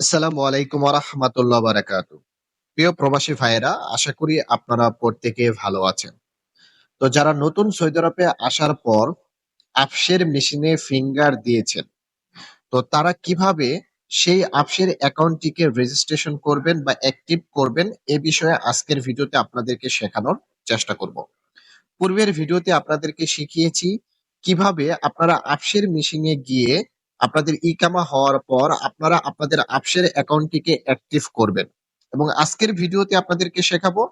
আসসালামু আলাইকুম রহমতুল্লাহ বারাকাতু প্রিয় প্রবাসী ভাইয়েরা, আশা করি আপনারা প্রত্যেকে ভালো আছেন। তো যারা নতুন সৌদি আরবে আসার পর আপসের মেশিনে ফিঙ্গার দিয়েছেন, তো তারা কীভাবে সেই আপসের অ্যাকাউন্টটিকে রেজিস্ট্রেশন করবেন বা অ্যাক্টিভ করবেন এ বিষয়ে আজকের ভিডিওতে আপনাদেরকে শেখানোর চেষ্টা করব। পূর্বের ভিডিওতে আপনাদেরকে শিখিয়েছি কীভাবে আপনারা আপসের মেশিনে গিয়ে আপনাদের ইকামা হওয়ার পর আপনারা আপনাদের আপসের অ্যাকাউন্টটিকে অ্যাক্টিভ করবেন। এবং আজকের ভিডিওতে আপনাদেরকে শেখাবো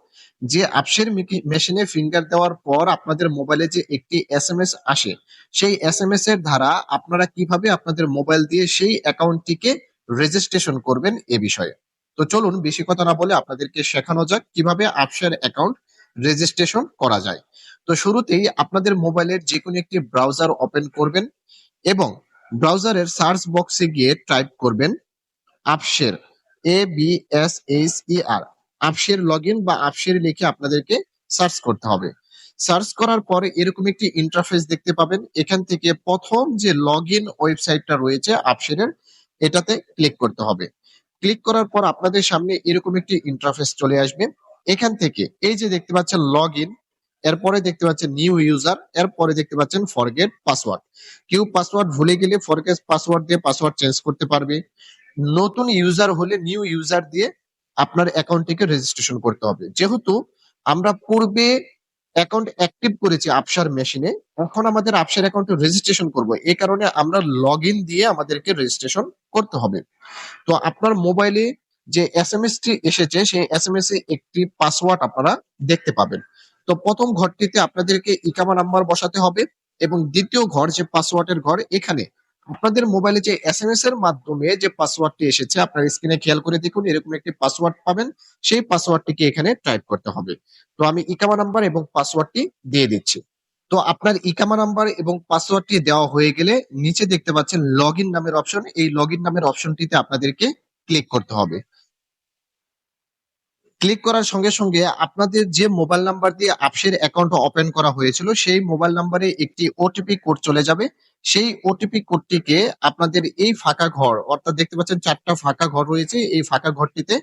যে আপসের মেশিনে ফিঙ্গার দেওয়ার পর আপনাদের মোবাইলে যে একটি এস এম এস আসে, সেই এস এম এস এর দ্বারা আপনারা কীভাবে আপনাদের মোবাইল দিয়ে সেই অ্যাকাউন্টটিকে রেজিস্ট্রেশন করবেন এ বিষয়ে। তো চলুন বেশি কথা না বলে আপনাদেরকে শেখানো যাক কীভাবে আপসের অ্যাকাউন্ট রেজিস্ট্রেশন করা যায়। তো শুরুতেই আপনাদের মোবাইলের যে কোনো একটি ব্রাউজার ওপেন করবেন এবং ব্রাউজারের সার্চ বক্সে গিয়ে টাইপ করবেন আপসের A B S H E R আপসের log বা আপসের লিখে আপনাদেরকে সার্চ করতে হবে। সার্চ করার পরে এরকম একটি ইন্টারফেস দেখতে পাবেন। এখান থেকে প্রথম যে লগ ইন ওয়েবসাইটটা রয়েছে আপসেরের, এটাতে ক্লিক করতে হবে। ক্লিক করার পর আপনাদের সামনে এরকম একটি ইন্টারফেস চলে আসবে। এখান থেকে এই যে দেখতে পাচ্ছেন লগ ইন এরপরে দেখতে পাচ্ছেন নিউ ইউজার এরপরে দেখতে পাচ্ছেন ফরগেট পাসওয়ার্ড কেউ পাসওয়ার্ড ভুলে গেলে ফরগেট পাসওয়ার্ড দিয়ে পাসওয়ার্ড চেঞ্জ করতে পারবে। নতুন ইউজার হলে নিউ ইউজার দিয়ে আপনার অ্যাকাউন্টটিকে রেজিস্ট্রেশন করতে হবে। যেহেতু আমরা পূর্বে অ্যাকাউন্ট অ্যাক্টিভ করেছি আপসার মেশিনে এখন আমাদের আপসার অ্যাকাউন্টে রেজিস্ট্রেশন করব। এই কারণে আমরা লগ দিয়ে আমাদেরকে রেজিস্ট্রেশন করতে হবে। তো আপনার মোবাইলে যে এস এম টি এসেছে, সেই এস এম এস এ একটি পাসওয়ার্ড আপনারা দেখতে পাবেন। তো প্রথম ঘরটিতে আপনাদেরকে ইকামা নাম্বার বসাতে হবে এবং দ্বিতীয় ঘর যে পাসওয়ার্ডের ঘর, এখানে আপনাদের মোবাইলে যে এস এম এস এর মাধ্যমে যে পাসওয়ার্ডটি এসেছে, আপনার স্ক্রিনে খেয়াল করে দেখুন, এরকম একটি পাসওয়ার্ড পাবেন। সেই পাসওয়ার্ডটিকে এখানে টাইপ করতে হবে। তো আমি ইকামা নাম্বার এবং পাসওয়ার্ডটি দিয়ে দিচ্ছি। তো আপনার ইকামা নাম্বার এবং পাসওয়ার্ডটি দেওয়া হয়ে গেলে নিচে দেখতে পাচ্ছেন, লগ নামের অপশন। এই লগ নামের অপশনটিতে আপনাদেরকে ক্লিক করতে হবে। ক্লিক করার সঙ্গে সঙ্গে আপনাদের যে মোবাইল নাম্বার দিয়ে আপসের অ্যাকাউন্ট ওপেন করা হয়েছিল, সেই মোবাইল নাম্বারে একটি ওটিপি কোড চলে যাবে। সেই ওটিপি কোডটিকে আপনাদের এই ফাঁকা ঘর, অর্থাৎ দেখতে পাচ্ছেন চারটা ফাঁকা ঘর রয়েছে, এই ফাঁকা ঘরটিতে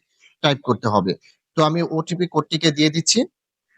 টাইপ করতে হবে। তো আমি ওটিপি কোডটিকে দিয়ে দিচ্ছি।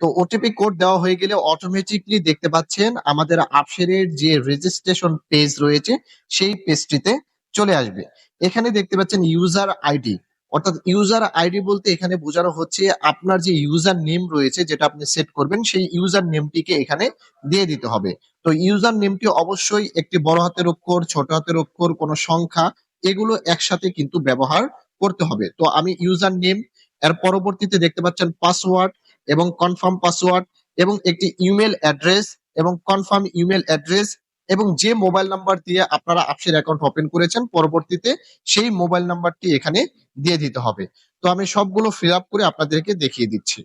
তো ওটিপি কোড দেওয়া হয়ে গেলে অটোমেটিকলি দেখতে পাচ্ছেন আমাদের আপসেরের যে রেজিস্ট্রেশন পেজ রয়েছে, সেই পেজটিতে চলে আসবে। এখানে দেখতে পাচ্ছেন ইউজার আইডি অর্থাৎ ইউজার আইডি বলতে এখানে বোঝানো হচ্ছে আপনার যে ইউজার নেম রয়েছে যেটা আপনি সেট করবেন, সেই ইউজার নেমটিকে এখানে দিয়ে দিতে হবে। তো ইউজার নেমটি অবশ্যই একটি বড় হাতের অক্ষর, ছোট হাতের অক্ষর, কোনো সংখ্যা, এগুলো একসাথে কিন্তু ব্যবহার করতে হবে। তো আমি ইউজার নেম এর পরবর্তীতে দেখতে পাচ্ছেন পাসওয়ার্ড এবং কনফার্ম পাসওয়ার্ড এবং একটি ইমেল অ্যাড্রেস এবং কনফার্ম ইমেল অ্যাড্রেস এবং যে মোবাইল নাম্বার দিয়ে আপনারা আপসের অ্যাকাউন্ট ওপেন করেছেন, পরবর্তীতে সেই মোবাইল নাম্বারটি এখানে দিয়ে দিতে হবে। তো আমি সবগুলো ফিল করে আপনাদেরকে দেখিয়ে দিচ্ছি।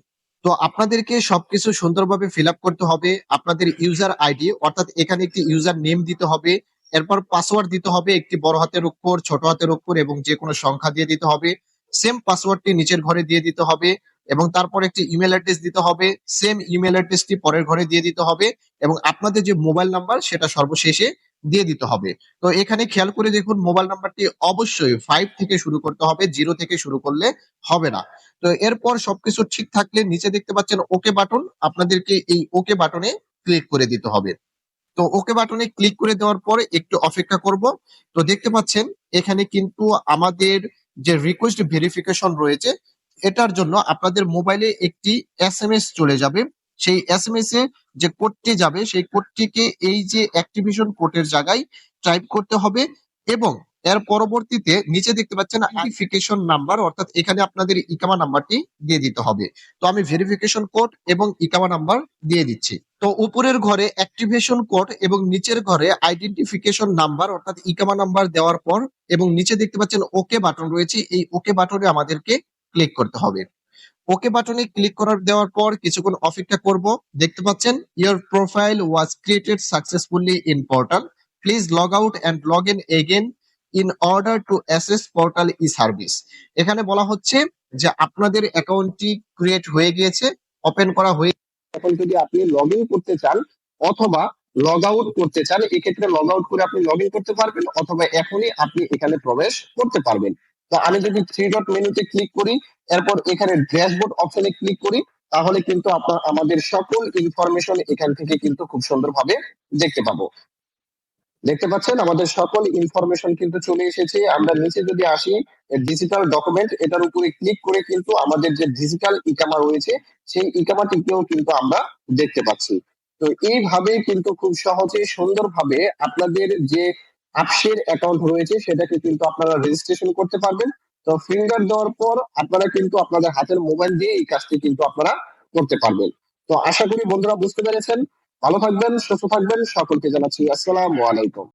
তো আপনাদেরকে সবকিছু সুন্দরভাবে ফিল করতে হবে। আপনাদের ইউজার আইডি অর্থাৎ এখানে একটি ইউজার নেম দিতে হবে। এরপর পাসওয়ার্ড দিতে হবে একটি বড় হাতের অক্ষর ছোট হাতের অক্ষর এবং যে কোনো সংখ্যা দিয়ে দিতে হবে। সেম পাসওয়ার্ডটি নিচের ঘরে দিয়ে দিতে হবে। এবং তারপর একটি ইমেল অ্যাড্রেস দিতে হবে। সেম ইমেল অ্যাড্রেসটি পরের ঘরে দিয়ে দিতে হবে এবং আপনাদের যে মোবাইল নাম্বার সেটা সর্বশেষে দিয়ে দিতে হবে। তো এখানে খেয়াল করে দেখুন মোবাইল নাম্বারটি অবশ্যই ফাইভ থেকে শুরু করতে হবে জিরো থেকে শুরু করলে হবে না। তো এরপর সবকিছু ঠিক থাকলে নিচে দেখতে পাচ্ছেন ওকে বাটন আপনাদেরকে এই ওকে বাটনে ক্লিক করে দিতে হবে। তো ওকে বাটনে ক্লিক করে দেওয়ার পরে একটু অপেক্ষা করব। তো দেখতে পাচ্ছেন, এখানে কিন্তু আমাদের যে রিকোয়েস্ট ভেরিফিকেশন রয়েছে এটার জন্য আপনাদের মোবাইলে একটি এস চলে যাবে। সেই এস এম এস এ যে কোডটি যাবে সেই কোডটিকে এই যে অ্যাক্টিভেশন কোডের জায়গায় টাইপ করতে হবে এবং এর পরবর্তীতে নিচে দেখতে পাচ্ছেন ভেরিফিকেশন নাম্বার অর্থাৎ এখানে আপনাদের ইকামা নাম্বারটি দিয়ে দিতে হবে। তো আমি ভেরিফিকেশন কোড এবং ইকামা নাম্বার দিয়ে দিচ্ছি। তো উপরের ঘরে অ্যাক্টিভেশন কোড এবং নিচের ঘরে আইডেন্টিফিকেশন নাম্বার অর্থাৎ ইকামা নাম্বার দেওয়ার পর এবং নিচে দেখতে পাচ্ছেন ওকে বাটন রয়েছে। এই ওকে বাটনে আমাদেরকে ক্লিক করতে হবে। ওকে বাটনে ক্লিক করার দেওয়ার পর কিছুক্ষণ অপেক্ষা করব। দেখতে পাচ্ছেন your profile was created successfully in portal please log out and log in again in order to access portal e service এখানে বলা হচ্ছে যে আপনাদের অ্যাকাউন্টটি ক্রিয়েট হয়ে গিয়েছে ওপেন করা হয়ে এখন যদি আপনি লগ ইন করতে চান অথবা লগ আউট করতে চান, এক্ষেত্রে লগ আউট করে আপনি লগ ইন করতে পারবেন অথবা এখনই আপনি এখানে প্রবেশ করতে পারবেন। তো আমি যদি থ্রি ডট মেনুতে ক্লিক করি, এরপর এখানে ড্যাশবোর্ড অপশনে ক্লিক করি, তাহলে কিন্তু আপনার, আমাদের সকল ইনফরমেশন এখান থেকে কিন্তু খুব সুন্দরভাবে দেখতে পাবো। দেখতে পাচ্ছেন, আমাদের সকল ইনফরমেশন কিন্তু চলে এসেছে। আমরা নিচে যদি আসি ডিজিটাল ডকুমেন্ট এটার উপরে ক্লিক করে কিন্তু আমাদের যে ডিজিটাল ইকামা রয়েছে, সেই ইকামাটিকেও কিন্তু আমরা দেখতে পাচ্ছি। তো এইভাবে কিন্তু খুব সহজে, সুন্দরভাবে আপনাদের যে আপসের অ্যাকাউন্ট রয়েছে, সেটাকে কিন্তু আপনারা রেজিস্ট্রেশন করতে পারবেন। তো ফিঙ্গার দেওয়ার পর আপনারা কিন্তু আপনাদের হাতের মোবাইল দিয়ে এই কাজটি কিন্তু আপনারা করতে পারবেন। তো আশা করি বন্ধুরা বুঝতে পেরেছেন। ভালো থাকবেন, সুস্থ থাকবেন। সকলকে জানাচ্ছি আসসালামু আলাইকুম।